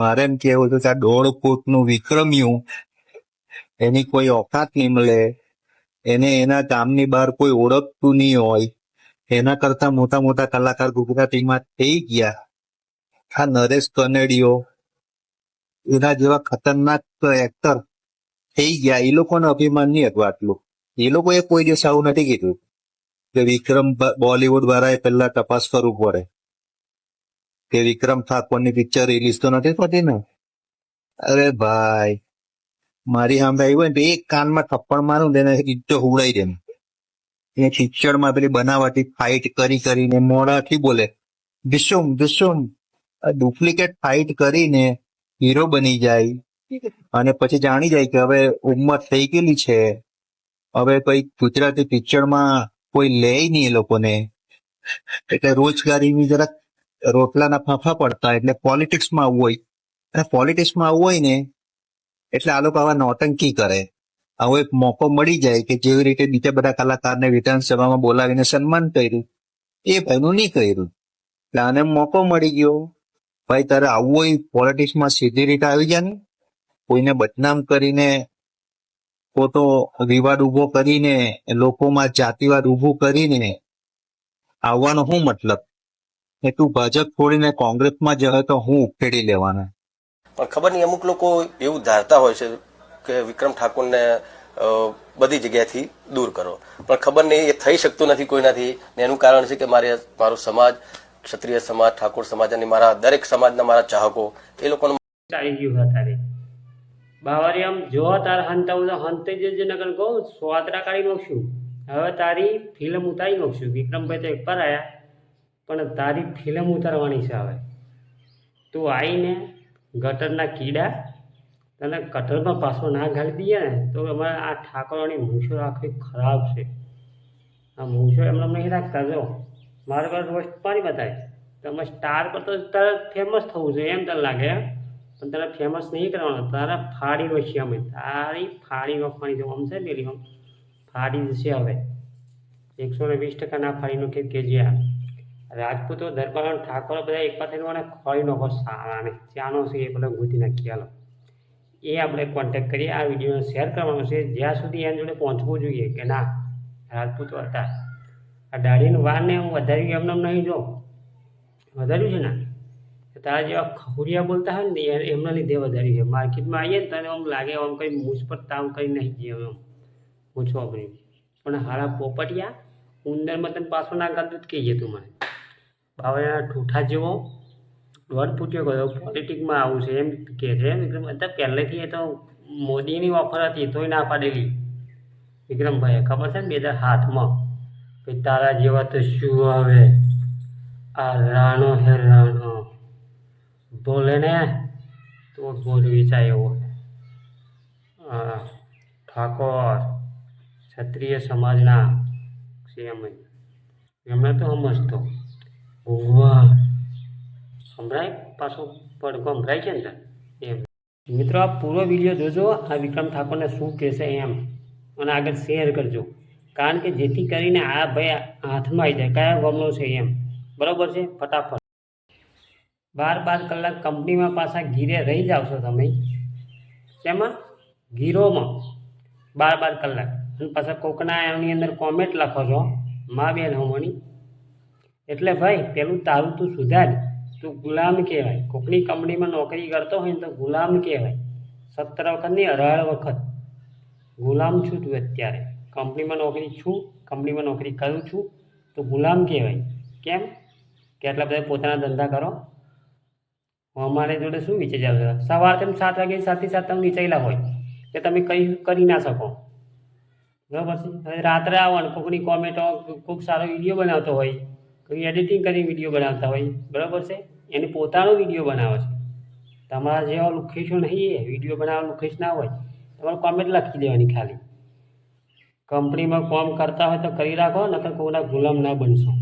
મારે એમ કેવું હતું કે આ દોઢ ફૂટનું વિક્રમ્યું, એની કોઈ ઓકાત નહીં મળે. એને એના ગામની બહાર કોઈ ઓળખતું નહીં હોય. એના કરતા મોટા મોટા કલાકાર ગુજરાતીમાં થઈ ગયા. આ નરેશ કનેડિયો, એના જેવા ખતરનાક એક્ટર થઈ ગયા. એ લોકોને અભિમાન નહીં હતું આટલું. એ લોકોએ કોઈ દિવસ આવું નથી કીધું કે વિક્રમ બોલિવૂડ વાળાએ પહેલા તપાસ કરવું પડે. કે વિક્રમ ઠાકોરની પિક્ચર રિલીઝ તો નથી થતી ને? અરે ભાઈ, મારી સામે આવ્યું હોય એક કાનમાં થપ્પડ મારું ને એને ઈંટો હુવડાઈ દે એ પિક્ચરમાં પેલી બનાવટી ફાઇટ કરી કરીને મોડાથી બોલે વિશુમ વિશુમ ડુપ્લિકેટ ફાઇટ કરીને હીરો બની જાય. અને પછી જાણી જાય કે હવે ઉંમર થઈ ગયેલી છે. હવે કોઈ ગુજરાતી પિક્ચરમાં કોઈ લે નહીં એ લોકોને. એટલે રોજગારીની જરાક રોટલાના ફાંફા પડતા એટલે પોલિટિક્સમાં આવવું હોય. અને પોલિટિક્સમાં આવવું હોય ને, એટલે આ લોકો આવા નોટંકી કરે. આવો એક મોકો મળી જાય કે જેવી રીતે બીજા બધા કલાકારને વિધાનસભામાં બોલાવીને સન્માન કર્યું. એ ભાઈનું નહીં કર્યું. એટલે આને મોકો મળી ગયો. ભાઈ, તારે આવવું હોય, પોલિટિક્સમાં સીધી રીતે આવી જાય ને. કોઈને બદનામ કરીને પોતો વિવાદ ઊભો કરીને, લોકોમાં જાતિવાદ ઉભું કરીને, આવવાનો શું મતલબ? એ તું ભાજપ છોડીને કોંગ્રેસમાં જશે તો હું ઉખેડી લેવાના? પણ ખબર નહીં અમુક લોકો એવું ધારતા હોય છે કે વિક્રમ ઠાકોરને બધી જગ્યાએથી દૂર કરો. પણ ખબર નહીં એ થઈ શકતું નથી કોઈનાથી. ને એનું કારણ છે કે મારે મારો સમાજ ક્ષત્રિય સમાજ ઠાકોર સમાજ અને મારા દરેક સમાજના મારા ચાહકો એ લોકોનો ચાલી ગયું તારે બાવારી આમ જો તાર હંતાવું તો હંતે જ નગર કહું સ્વાતરા કાઢી નાખશું. હવે તારી ફિલ્મ ઉતારી નાખશું. વિક્રમભાઈ તો એક પર આયા. પણ તારી ફિલ્મ ઉતારવાની છે હવે. તું આવીને ગટરના કીડા તને કટરમાં પાછો ના ઘાલી દઈએ ને, તો અમારે આ ઠાકોરની મૂછો આખી ખરાબ છે. આ મૂછો એમને નહીં રાખતા, જો. મારે પર રોજ પાણી બતાવે તમે સ્ટાર પર તો તારે ફેમસ થવું જોઈએ એમ તને લાગે? પણ તારે ફેમસ નહીં કરવાનો. તારા ફાડી વચ્ચે અમે. તારી ફાડી નોખવાની જો આમ છે પેલી આમ, ફાડી જશે હવે. એકસો ને વીસ ટકા ના ફાડી કે કેજી આ. રાજપૂતો, દરબાર ઠાકોરો બધા એક પાસે મને ખોળી નાખો સારાને ચાનો છે એ બધા ગોતી નાખ્યા એ આપણે કોન્ટેક્ટ કરીએ, આ વિડીયોને શેર કરવાનો છે. જ્યાં સુધી એના જોડે પહોંચવું જોઈએ કે ના, રાજપૂતો હતા. આ દાઢીનું વારને હું વધાર્યું એમને એમ નહીં જો. વધાર્યું છે ને? તારા જેવા ખહુરિયા બોલતા હોય ને એમના લીધે વધાર્યું છે. માર્કેટમાં આવીએ ને તને આમ લાગે આમ કંઈ મૂછ પર તાવ કરી નહીં જઈએ એમ. મૂછો આપણી. પણ હારા પોપટિયા, ઉંદરમાં તને પાછો ના કરતું જ કહીએ તું મને? બાવળિયાના ઠૂઠા જેવો દોઢ પૂછ્યો ગયો. પોલિટિકમાં આવું છે, એમ કે છે. વિક્રમ અત્યારે પહેલેથી એ તો મોદીની ઓફર હતી, તોય ના પાડેલી. વિક્રમભાઈએ ખબર છે ને, બે હજાર હાથમાં કે તારા જેવા તો શું હવે આ રાણો હે રાણો. બોલે ને, તો બોલ વેચાય એવો. ઠાકોર, ક્ષત્રિય સમાજના સીએમ. એમને તો સમજતો. વાહ સંભળાય? પાછો પડઘો સંભળાય છે ને એમ. મિત્રો આ પૂરો વીડિયો જોજો. આ વિક્રમ ઠાકોરને શું કહેશે એમ. અને આગળ શેર કરજો. કારણ કે જેથી કરીને આ ભાઈ હાથમાં આવી જાય. કયા ગમનો છે એમ. બરાબર છે? ફટાફટ. બાર બાર કલાક કંપનીમાં પાછા ગીરે રહી જાવ છો તમે. શેમાં? ગીરોમાં બાર બાર કલાક. અને પાછા કોકના એની અંદર કોમેન્ટ લખો છો. મા બેન હોમોની. એટલે ભાઈ, પેલું તારું તું સુધાર. તું ગુલામ કહેવાય. કોકની કંપનીમાં નોકરી કરતો હોય ને તો ગુલામ કહેવાય. સત્તર વખત નહીં, અઢાર વખત. ગુલામ છું તું અત્યારે. કંપનીમાં નોકરી છું, કંપનીમાં નોકરી કરું છું, તો ગુલામ કહેવાય. કેમ? કે આટલા બધા પોતાના ધંધા કરો. અમારે જોડે શું વિચાર આવશે સવાર તમે સાત વાગે સાથે સાથે તમે વિચારેલા હોય, કે તમે કંઈ કરી ના શકો. બરાબર છે? રાત્રે આવો ને કોકની કોમેન્ટો ખૂબ સારો વીડિયો બનાવતો હોય કોઈ એડિટિંગ કરી વીડિયો બનાવતા હોય, બરાબર છે? એને પોતાનો વીડિયો બનાવે છે. તમારા જેવા લુખેશો નહીં એ વીડિયો બનાવવા લુખેશ ના હોય. તમારે કોમેન્ટ લખી દેવાની ખાલી. કંપનીમાં કામ કરતા હોય તો કરી રાખો, નકર કોઈના ગુલામ ના બનશો.